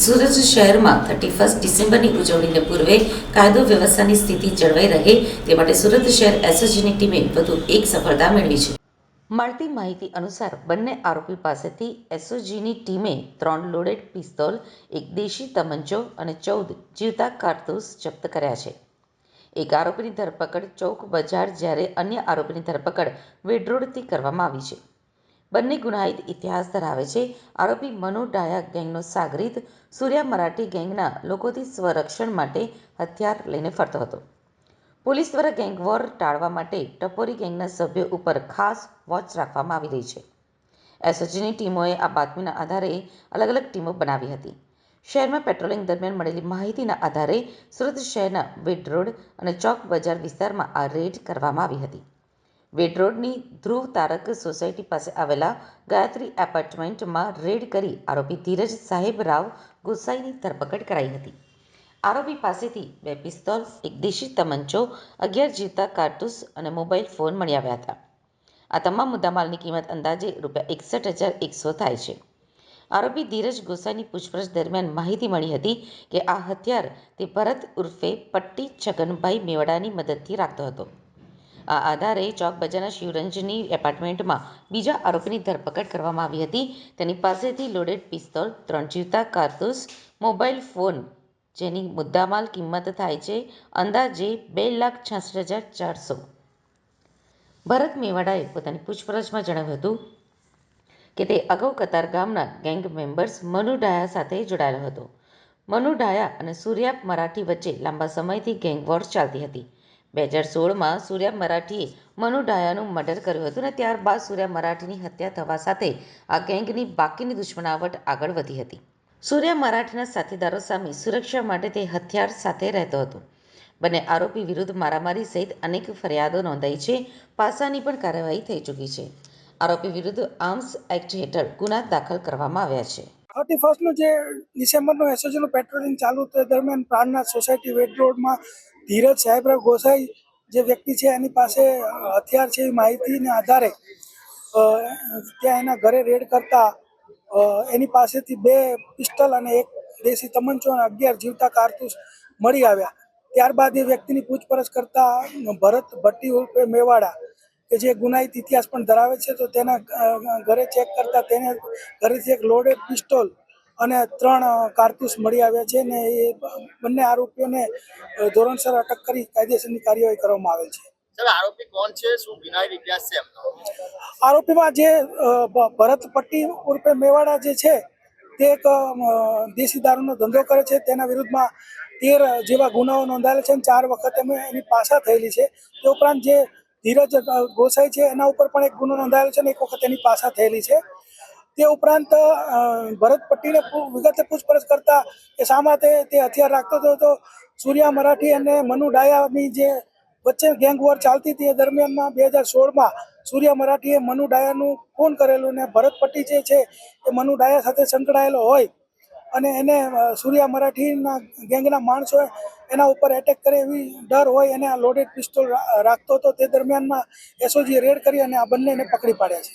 સુરત શહેરમાં thirty first ડિસેમ્બરની ઉજવણીને પૂર્વે કાયદો વ્યવસ્થાની સ્થિતિ જળવાઈ રહે તે માટે સુરત શહેર એસઓજીની ટીમે વધુ એક સફળતા મેળવી છે. મળતી માહિતી અનુસાર બંને આરોપી પાસેથી એસઓજીની ટીમે ત્રણ લોડેડ પિસ્તોલ, એક દેશી તમંચો અને ચૌદ જીવતા કારતૂસ જપ્ત કર્યા છે. એક આરોપીની ધરપકડ ચોક બજાર જ્યારે અન્ય આરોપીની ધરપકડ વેડરોડથી કરવામાં આવી છે. બંને ગુનાહિત ઇતિહાસ ધરાવે છે. આરોપી મનુ ડાયા ગેંગનો સાગરીત સૂર્યા મરાઠી ગેંગના લોકોથી સ્વરક્ષણ માટે હથિયાર લઈને ફરતો હતો. પોલીસ દ્વારા ગેંગ વોર ટાળવા માટે ટપોરી ગેંગના સભ્યો ઉપર ખાસ વોચ રાખવામાં આવી રહી છે. એસઓજીની ટીમોએ આ બાતમીના આધારે અલગ અલગ ટીમો બનાવી હતી. શહેરમાં પેટ્રોલિંગ દરમિયાન મળેલી માહિતીના આધારે સુરત શહેરના વેડ રોડ અને ચોક બજાર વિસ્તારમાં આ રેડ કરવામાં આવી હતી. વેડ રોડની ધ્રુવ તારક સોસાયટી પાસે આવેલા ગાયત્રી એપાર્ટમેન્ટમાં રેડ કરી આરોપી ધીરજ સાહેબ રાવ ગોસાઈની ધરપકડ કરાઈ હતી. આરોપી પાસેથી બે પિસ્તોલ, એક દેશી તમંચો, અગિયાર જીવતા કારતૂસ અને મોબાઈલ ફોન મળી આવ્યા હતા. આ તમામ મુદ્દામાલની કિંમત અંદાજે રૂપિયા એકસઠ હજાર એકસો થાય છે. આરોપી ધીરજ ગોસાઈની પૂછપરછ દરમિયાન માહિતી મળી હતી કે આ હથિયાર તે ભરત ઉર્ફે પટ્ટી છગનભાઈ મેવાડાની મદદથી રાખતો હતો. આ આધારે ચોક બજારના શિવરંજની એપાર્ટમેન્ટમાં બીજા આરોપીની ધરપકડ કરવામાં આવી હતી. તેની પાસેથી લોડેડ પિસ્તોલ, ત્રણ જીવતા કારતૂસ, મોબાઈલ ફોન જેની મુદ્દામાલ કિંમત થાય છે અંદાજે બે લાખ છાસઠ હજાર ચારસો. ભરત મેવાડાએ પોતાની પૂછપરછમાં જણાવ્યું હતું કે તે અગાઉ કતાર ગામના ગેંગ મેમ્બર્સ મનુ ડાયા સાથે જોડાયેલો હતો. મનુ ડાયા અને સૂર્યા મરાઠી વચ્ચે લાંબા સમયથી ગેંગ વોર ચાલતી હતી. બે હજાર સોળમાં સૂર્યા મરાઠીએ મનુ ડાયાનું મર્ડર કર્યું હતું અને ત્યારબાદ સૂર્યા મરાઠીની હત્યા થવા સાથે આ ગેંગની બાકીની દુશ્મનાવટ આગળ વધી હતી. સૂર્યા મરાઠીના સાથીદારો સામે સુરક્ષા માટે તે હથિયાર સાથે રહેતો હતો. બંને આરોપી વિરુદ્ધ મારામારી સહિત અનેક ફરિયાદો નોંધાઈ છે. પાસાની પણ કાર્યવાહી થઈ ચૂકી છે. આરોપી વિરુદ્ધ આર્મ્સ એક્ટ હેઠળ ગુના દાખલ કરવામાં આવ્યા છે. થર્ટી ફર્સ્ટનું જે ડિસેમ્બરનું એસઓજીનું પેટ્રોલિંગ ચાલુ તે દરમિયાન પ્રાણનાથ સોસાયટી વેટ રોડમાં ધીરજ સાહેબરાવ ગોસાઈ જે વ્યક્તિ છે, એની પાસે હથિયાર છે એ માહિતીને આધારે ત્યાં એના ઘરે રેડ કરતા એની પાસેથી બે પિસ્ટલ અને એક દેશી તમંચો અને અગિયાર જીવતા કારતૂસ મળી આવ્યા. ત્યારબાદ એ વ્યક્તિની પૂછપરછ કરતા ભરત ભટ્ટી ઉર્ફે મેવાડા, કે જે ગુનાહિત ઇતિહાસ પણ ધરાવે છે, તો તેના ઘરે ચેક કરતા તેને ઘરેથી એક લોડેડ પિસ્તોલ અને ત્રણ કારતૂસ મળી આવ્યા છે ને એ બંને આરોપીઓને ધોરણસર અટક કરી કાયદેસરની કાર્યવાહી કરવામાં આવેલ છે. આરોપી કોણ છે? શું વિનાયક ઇતિહાસ છે આરોપીમાં જે ભરત પટ્ટી ઉર્ફે મેવાડા જે છે તે એક દેશી દારૂનો ધંધો કરે છે. તેના વિરુદ્ધમાં તેર જેવા ગુનાઓ નોંધાયેલા છે અને ચાર વખત એમ એની પાસા થયેલી છે. તે ઉપરાંત જે ધીરજ ગોસાઈ છે એના ઉપર પણ એક ગુનો નોંધાયેલો છે અને એક વખત એની પાસા થયેલી છે. તે ઉપરાંત ભરત પટ્ટીને વિગતે પૂછપરછ કરતા એ શા તે હથિયાર રાખતો હતો, તો સૂર્યા મરાઠી અને મનુ ડાયાની જે વચ્ચે ગેંગ વોર ચાલતી હતી, એ દરમિયાનમાં બે હજાર સોળમાં સૂર્યા મરાઠીએ મનુ ડાયાનું ફોન કરેલું ને ભરત પટ્ટી જે છે, એ મનુ ડાયા સાથે સંકળાયેલો હોય અને એને સૂર્યા મરાઠીના ગેંગના માણસો એના ઉપર એટેક કરે એવી ડર હોય, એને આ લોડેડ પિસ્તોલ રાખતો હતો. તે દરમિયાનમાં એસઓજીએ રેડ કરી અને આ બંનેને પકડી પાડ્યા છે.